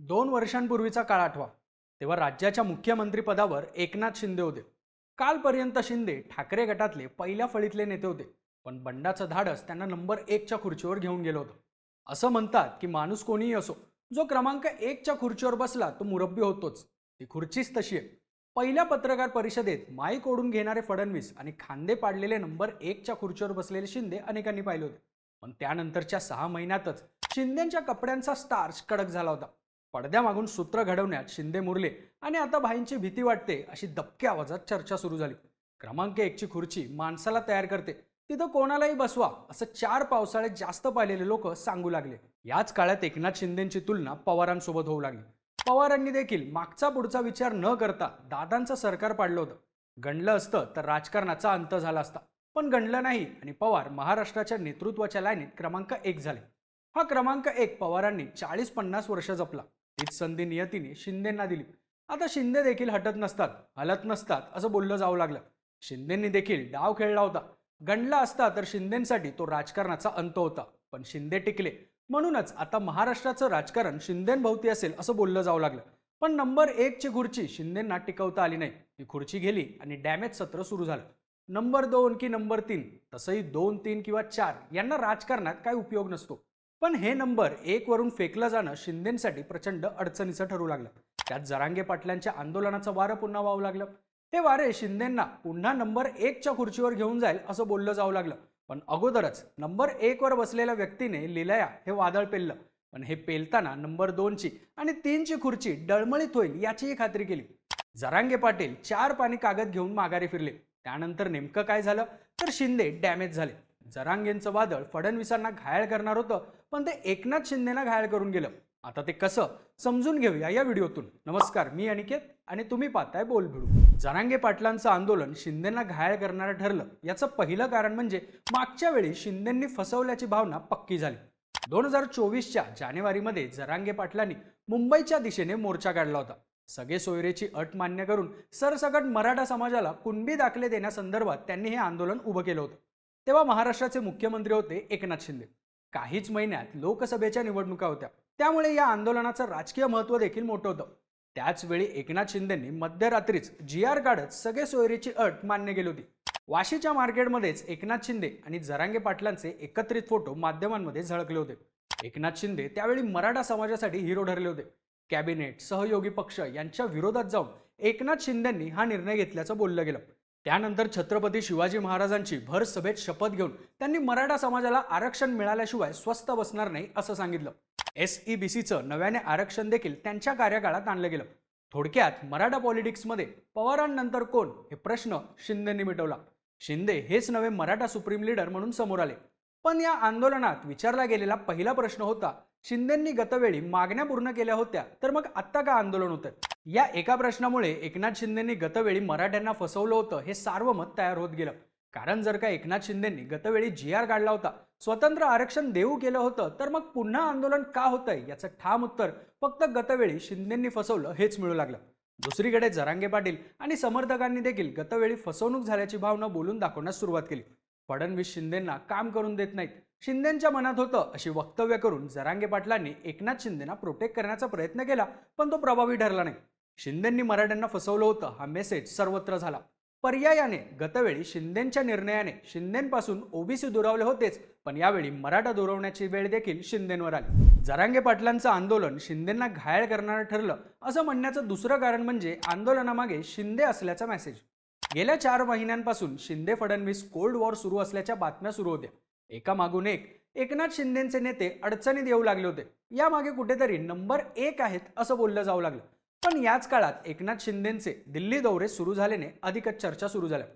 दोन वर्षांपूर्वीचा काळ आठवा तेव्हा राज्याच्या मुख्यमंत्रीपदावर एकनाथ शिंदे होते. कालपर्यंत शिंदे ठाकरे गटातले पहिल्या फळीतले नेते होते पण बंडाचं धाडस त्यांना नंबर एकच्या खुर्चीवर घेऊन गेलं होतं. असं म्हणतात की माणूस कोणीही असो जो क्रमांक एकच्या खुर्चीवर बसला तो मुरब्बी होतोच. ती खुर्चीच तशी आहे. पहिल्या पत्रकार परिषदेत माईक ओढून घेणारे फडणवीस आणि खांदे पाडलेले नंबर एकच्या खुर्चीवर बसलेले शिंदे अनेकांनी पाहिले होते. पण त्यानंतरच्या सहा महिन्यातच शिंदेच्या कपड्यांचा स्टार्च कडक झाला होता. पडद्यामागून सूत्र घडवण्यात शिंदे मुरले आणि आता भाईंची भीती वाटते अशी दबक्या आवाजात चर्चा सुरू झाली. क्रमांक एकची खुर्ची माणसाला तयार करते. तिथं कोणालाही बसवा असं चार पावसाळे जास्त पाहिलेले लोक सांगू लागले. याच काळात एकनाथ शिंदेची तुलना पवारांसोबत होऊ लागली. पवारांनी देखील मागचा पुढचा विचार न करता दादांचं सरकार पाडलं होतं. गणलं असतं तर राजकारणाचा अंत झाला असता. पण गणलं नाही आणि पवार महाराष्ट्राच्या नेतृत्वाच्या लाईनीत क्रमांक एक झाले. हा क्रमांक एक पवारांनी चाळीस पन्नास वर्ष जपला. हीच संधी नियतीने शिंदेंना दिली. आता शिंदे देखील हटत नसतात हलत नसतात असं बोललं जाऊ लागलं. शिंदेंनी देखील डाव खेळला होता. गणला असता तर शिंदेसाठी तो राजकारणाचा अंत होता पण शिंदे टिकले. म्हणूनच आता महाराष्ट्राचं राजकारण शिंदेंभोवती असेल असं बोललं जाऊ लागलं. पण नंबर एकची खुर्ची शिंदेंना टिकवता आली नाही. ती खुर्ची गेली आणि डॅमेज सत्र सुरू झालं. नंबर दोन की नंबर तीन तसंही दोन तीन किंवा चार यांना राजकारणात काय उपयोग नसतो. पण हे नंबर एक वरून फेकलं जाणं शिंदेसाठी प्रचंड अडचणीचं ठरू लागलं. त्यात जरांगे पाटलांच्या आंदोलनाचं वारं पुन्हा वाहू लागलं. ते वारे शिंदेंना पुन्हा नंबर एकच्या खुर्चीवर घेऊन जाईल असं बोललं जाऊ लागलं. पण अगोदरच नंबर एक वर बसलेल्या व्यक्तीने लिलया हे वादळ पेललं. पण हे पेलताना नंबर दोनची आणि तीनची खुर्ची डळमळीत होईल याचीही खात्री केली. जरांगे पाटील चार पाणी कागद घेऊन माघारी फिरले. त्यानंतर नेमकं काय झालं? तर शिंदे डॅमेज झाले. जरांगेंचं वादळ फडणवीसांना घायल करणार होतं पण ते एकनाथ शिंदेना घायल करून गेलं. आता ते कसं? समजून घेऊया या व्हिडिओतून. नमस्कार मी अनिकेत आणि तुम्ही पाहताय बोल भिडू. जरांगे पाटलांचं आंदोलन शिंदेना घायल करणारं ठरलं. याचं पहिलं कारण म्हणजे मागच्या वेळी शिंदेंनी फसवल्याची भावना पक्की झाली. दोन हजार चोवीसच्या जानेवारीमध्ये जरांगे पाटलांनी मुंबईच्या दिशेने मोर्चा काढला होता. सगळे सोयरेची अट मान्य करून सरसकट मराठा समाजाला कुणबी दाखले देण्यासंदर्भात त्यांनी हे आंदोलन उभं केलं होतं. तेव्हा महाराष्ट्राचे मुख्यमंत्री होते एकनाथ शिंदे. काहीच महिन्यात लोकसभेच्या निवडणुका होत्या. त्यामुळे या आंदोलनाचं राजकीय महत्त्व देखील मोठं होतं. त्याचवेळी एकनाथ शिंदेंनी मध्यरात्रीच जी आर काढत सगळे सोयरीची अट मान्य केली होती. वाशीच्या मार्केटमध्येच एकनाथ शिंदे आणि जरांगे पाटलांचे एकत्रित फोटो माध्यमांमध्ये झळकले होते. एकनाथ शिंदे त्यावेळी मराठा समाजासाठी हिरो ठरले होते. कॅबिनेट सहयोगी पक्ष यांच्या विरोधात जाऊन एकनाथ शिंदेंनी हा निर्णय घेतल्याचं बोललं गेलं. त्यानंतर छत्रपती शिवाजी महाराजांची भर सभेत शपथ घेऊन त्यांनी मराठा समाजाला आरक्षण मिळाल्याशिवाय स्वस्त बसणार नाही असं सांगितलं. एस ई बी सीचं नव्याने आरक्षण देखील त्यांच्या कार्यकाळात आणलं गेलं. थोडक्यात मराठा पॉलिटिक्समध्ये पवारांनंतर कोण? हे प्रश्न शिंदेंनी मिटवला. शिंदे हेच नवे मराठा सुप्रीम लीडर म्हणून समोर आले. पण या आंदोलनात विचारला गेलेला पहिला प्रश्न होता शिंदेंनी गतवेळी मागण्या पूर्ण केल्या होत्या तर मग आत्ता का आंदोलन होतं या एका प्रश्नामुळे एकनाथ शिंदेंनी गतवेळी मराठ्यांना फसवलं होतं हे सार्वमत तयार होत गेलं. कारण जर का एकनाथ शिंदेंनी गतवेळी जी आर काढला होता स्वतंत्र आरक्षण देऊ केलं होतं तर मग पुन्हा आंदोलन का होतंय याचं ठाम उत्तर फक्त गतवेळी शिंदेंनी फसवलं हेच मिळू लागलं. दुसरीकडे जरांगे पाटील आणि समर्थकांनी देखील गतवेळी फसवणूक झाल्याची भावना बोलून दाखवण्यास सुरुवात केली. फडणवीस शिंदेंना काम करून देत नाहीत. शिंदेंच्या मनात होतं अशी वक्तव्य करून जरांगे पाटलांनी एकनाथ शिंदेना प्रोटेक्ट करण्याचा प्रयत्न केला पण तो प्रभावी ठरला नाही. शिंदेंनी मराठ्यांना फसवलं होतं हा मेसेज सर्वत्र झाला. पर्यायाने गतवेळी शिंदेंच्या निर्णयाने शिंदेंपासून ओबीसी दुरावले होतेच पण यावेळी मराठा दुरवण्याची वेळ देखील शिंदेंवर आली. जरांगे पाटलांचं आंदोलन शिंदेंना घायल करणारं ठरलं असं म्हणण्याचं दुसरं कारण म्हणजे आंदोलनामागे शिंदे असल्याचा मेसेज गेल्या चार महिन्यांपासून शिंदे फडणवीस कोल्ड वॉर सुरू असल्याच्या बातम्या सुरू होत्या. एका मागून एक. एकनाथ शिंदेचे नेते अडचणीत येऊ लागले होते. यामागे कुठेतरी नंबर एक आहेत असं बोललं जाऊ लागलं. पण याच काळात एकनाथ शिंदेचे दिल्ली दौरे सुरू झाल्याने अधिकच चर्चा सुरू झाल्या.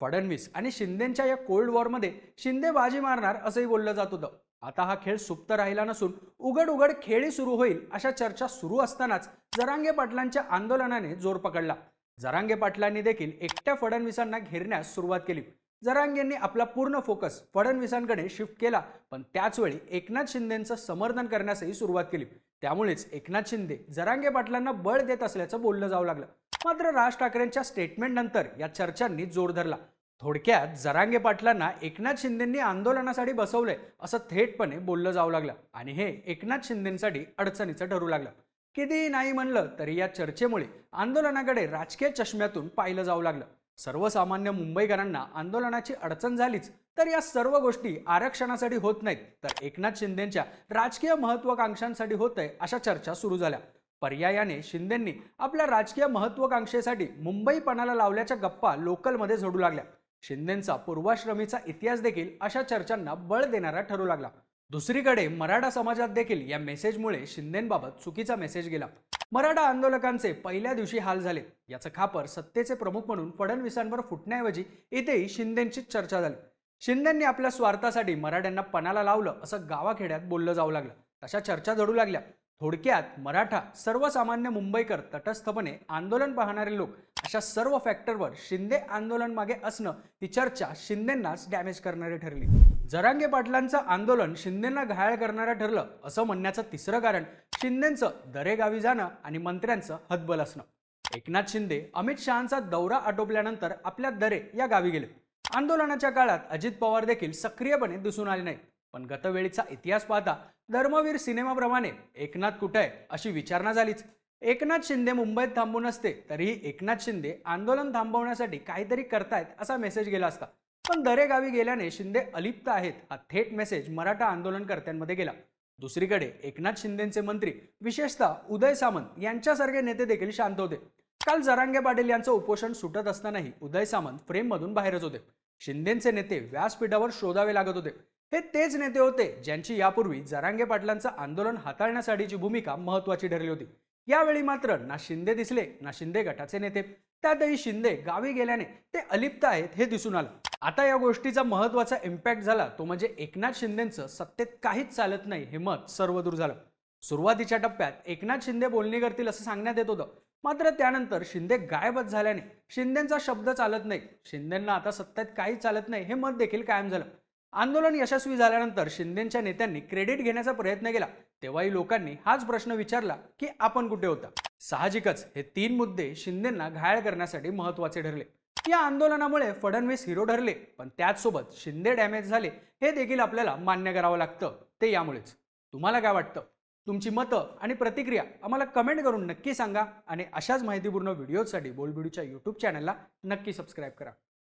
फडणवीस आणि शिंदेच्या या कोल्ड वॉरमध्ये शिंदे बाजी मारणार असंही बोललं जात होतं. आता हा खेळ सुप्त राहिला नसून उघड उघड खेळी सुरू होईल अशा चर्चा सुरू असतानाच जरांगे पाटलांच्या आंदोलनाने जोर पकडला. जरांगे पाटलांनी देखील एकट्या फडणवीसांना घेरण्यास सुरुवात केली. जरांगेंनी आपला पूर्ण फोकस फडणवीसांकडे शिफ्ट केला पण त्याचवेळी एकनाथ शिंदेचं समर्थन करण्यासही सुरुवात केली. त्यामुळेच एकनाथ शिंदे जरांगे पाटलांना बळ देत असल्याचं बोललं जाऊ लागलं. मात्र राज ठाकरेंच्या स्टेटमेंट नंतर या चर्चांनी जोर धरला. थोडक्यात जरांगे पाटलांना एकनाथ शिंदेंनी आंदोलनासाठी बसवलंय असं थेटपणे बोललं जाऊ लागलं आणि हे एकनाथ शिंदेसाठी अडचणीचं ठरू लागलं. कितीही नाही म्हणलं तरी या चर्चेमुळे आंदोलनाकडे राजकीय चष्म्यातून पाहिलं जाऊ लागलं. सर्वसामान्य मुंबईकरांना आंदोलनाची अडचण झालीच तर या सर्व गोष्टी आरक्षणासाठी होत नाहीत. तर एकनाथ शिंदेच्या राजकीय महत्वाकांक्षांसाठी होत आहे अशा चर्चा सुरू झाल्या. पर्यायाने शिंदेंनी आपल्या राजकीय महत्वाकांक्षेसाठी मुंबईपणाला लावल्याच्या गप्पा लोकलमध्ये झोडू लागल्या. शिंदेंचा पूर्वाश्रमीचा इतिहास देखील अशा चर्चांना बळ देणारा ठरू लागला. दुसरीकडे मराठा समाजात देखील या मेसेजमुळे शिंदेबाबत चुकीचा मेसेज गेला. मराठा आंदोलकांचे पहिल्या दिवशी हाल झाले. याचं खापर सत्तेचे प्रमुख म्हणून फडणवीसांवर फुटण्याऐवजी इथेही शिंदेंचीच चर्चा झाली. शिंदेंनी आपल्या स्वार्थासाठी मराठ्यांना पणाला लावलं असं गावाखेड्यात बोललं जाऊ लागलं. तशा चर्चा जडू लागल्या. थोडक्यात मराठा सर्वसामान्य मुंबईकर तटस्थपणे आंदोलन पाहणारे लोक अशा सर्व फॅक्टरवर शिंदे आंदोलन मागे असणं ही चर्चा शिंदेंनाच डॅमेज करणारी ठरली. जरांगे पाटलांचं आंदोलन शिंदेंना घायाळ करणारं ठरलं असं म्हणण्याचं तिसरं कारण शिंदेचं दरेगावी जाणं आणि मंत्र्यांचं हतबल असणं. एकनाथ शिंदे अमित शहांचा दौरा आटोपल्यानंतर आपल्या दरे या गावी गेले. आंदोलनाच्या काळात अजित पवार देखील सक्रियपणे दिसून आले नाहीत. पण गतवेळीचा इतिहास पाहता धर्मवीर सिनेमाप्रमाणे एकनाथ कुठे आहे अशी विचारणा झालीच. एकनाथ शिंदे मुंबईत थांबून असते तरीही एकनाथ शिंदे आंदोलन थांबवण्यासाठी काहीतरी करतायत असा मेसेज गेला असता. पण दरेगावी गेल्याने शिंदे अलिप्त आहेत हा थेट मेसेज मराठा आंदोलनकर्त्यांमध्ये गेला. दुसरीकडे एकनाथ शिंदेचे मंत्री विशेषतः उदय सामंत यांच्यासारखे नेते देखील शांत होते. काल जरांगे पाटील यांचं उपोषण सुटत असतानाही उदय सामंत फ्रेममधून बाहेरच होते. शिंदेचे नेते व्यासपीठावर शोधावे लागत होते. हे तेच नेते होते ज्यांची यापूर्वी जरांगे पाटलांचं आंदोलन हाताळण्यासाठीची भूमिका महत्वाची ठरली होती. यावेळी मात्र ना शिंदे दिसले ना शिंदे गटाचे नेते. त्यातही शिंदे गावी गेल्याने ते अलिप्त आहेत हे दिसून आलं. आता या गोष्टीचा महत्त्वाचा इम्पॅक्ट झाला तो म्हणजे एकनाथ शिंदेचं सत्तेत काहीच चालत नाही हे मत सर्वदूर झालं. सुरुवातीच्या टप्प्यात एकनाथ शिंदे बोलणी करतील असं सांगण्यात येत होतं. मात्र त्यानंतर शिंदे गायबच झाल्याने शिंदेचा शब्द चालत नाही. शिंदेंना आता सत्तेत काहीच चालत नाही हे मत देखील कायम झालं. आंदोलन यशस्वी झाल्यानंतर शिंदेच्या नेत्यांनी क्रेडिट घेण्याचा प्रयत्न केला. तेव्हाही लोकांनी हाच प्रश्न विचारला की आपण कुठे होता? साहजिकच हे तीन मुद्दे शिंदेंना घायल करण्यासाठी महत्त्वाचे ठरले. या आंदोलनामुळे फडणवीस हिरो ठरले पण त्याचसोबत शिंदे डॅमेज झाले हे देखील आपल्याला मान्य करावं लागतं ते यामुळेच. तुम्हाला काय वाटतं? तुमची मतं आणि प्रतिक्रिया आम्हाला कमेंट करून नक्की सांगा आणि अशाच माहितीपूर्ण व्हिडिओसाठी बोलबिडूच्या यूट्यूब चॅनलला नक्की सबस्क्राईब करा.